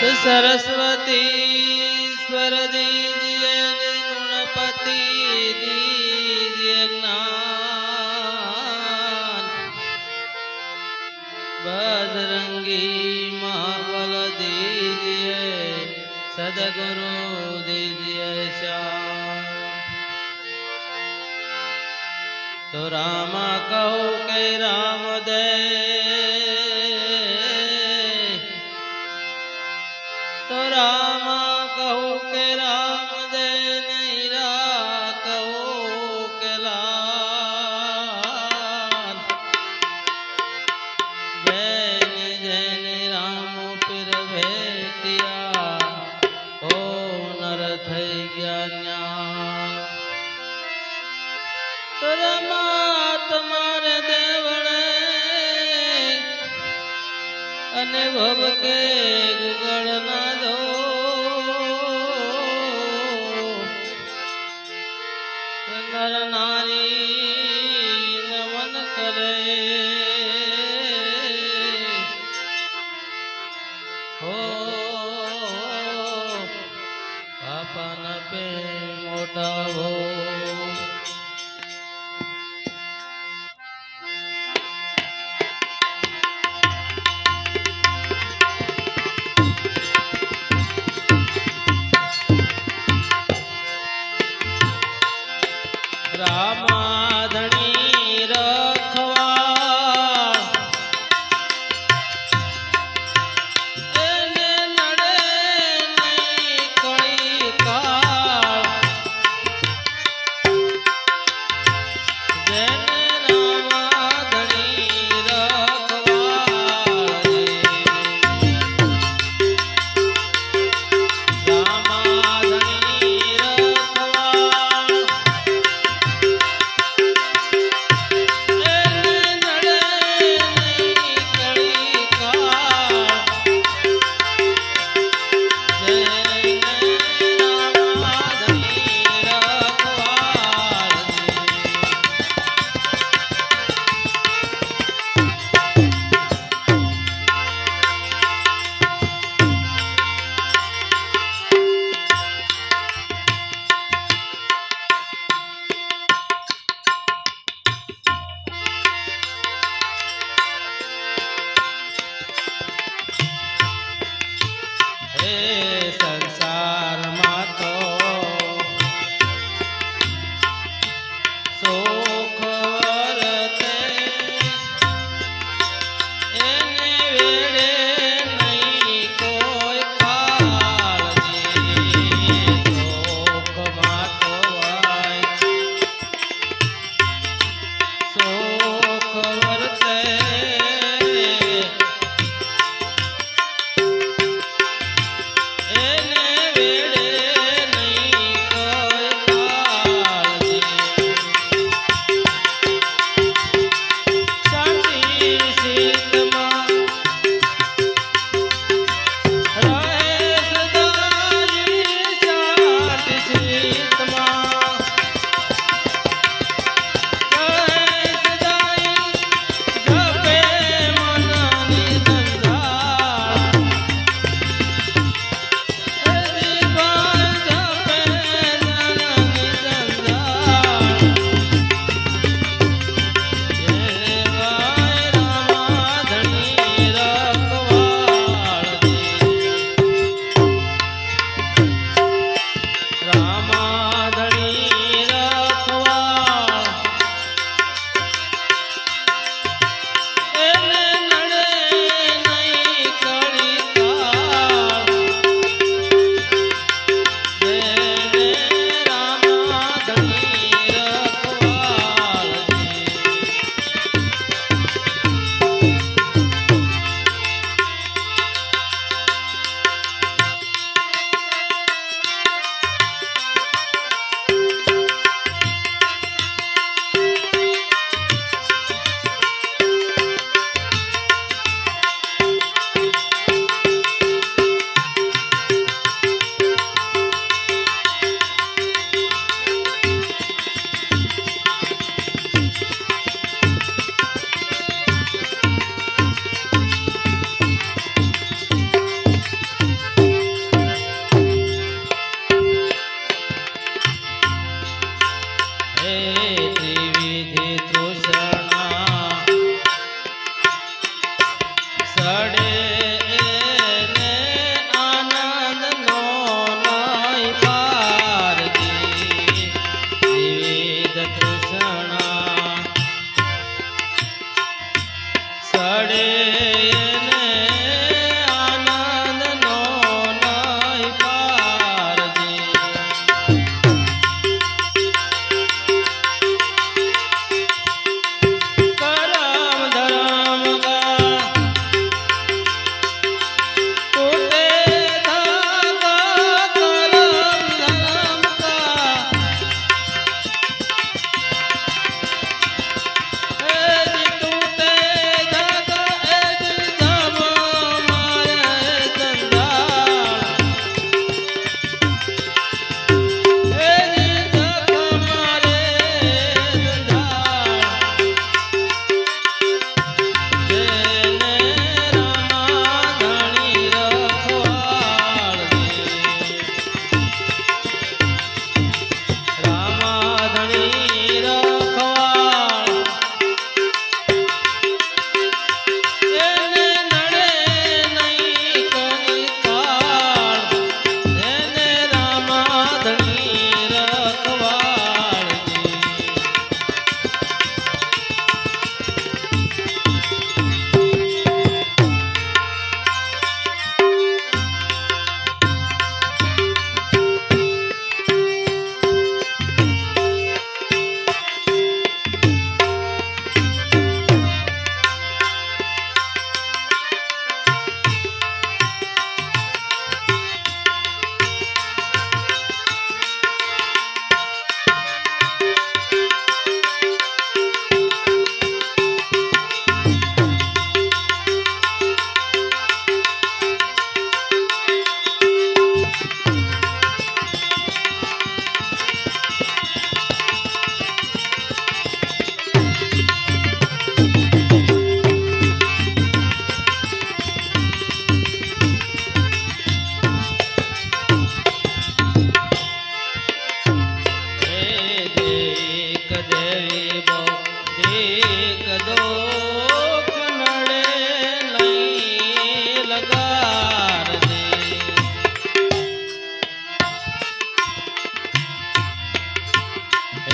સરસ્વતી દીજીએ ગુણપતિ દીજીએ જ્ઞાન. બજરંગી મહાબલ દીજીએ સદગુરુ દીજીએ શ્યામ. તો રામા કહો કે રામ દે રામ કહું કે રામ દે નહીં રા કહું કે લાલ. જૈન જૈને રામ પીર ભેટિયા, ઓ નર થઈ ગયા રમા તમારે દેવળે અને ભવકે ગુગળ નર નારી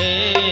હે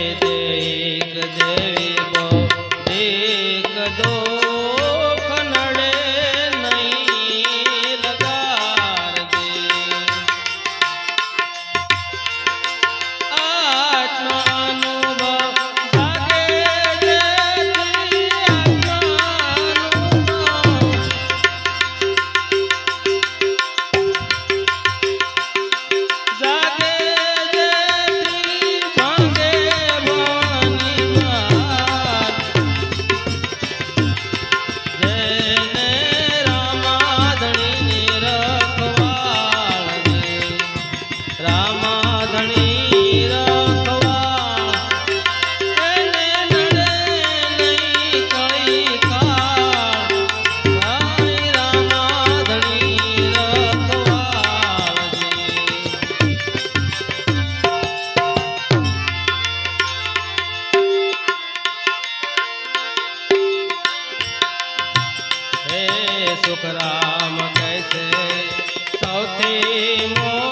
सुख राम कैसे? सौथी मोर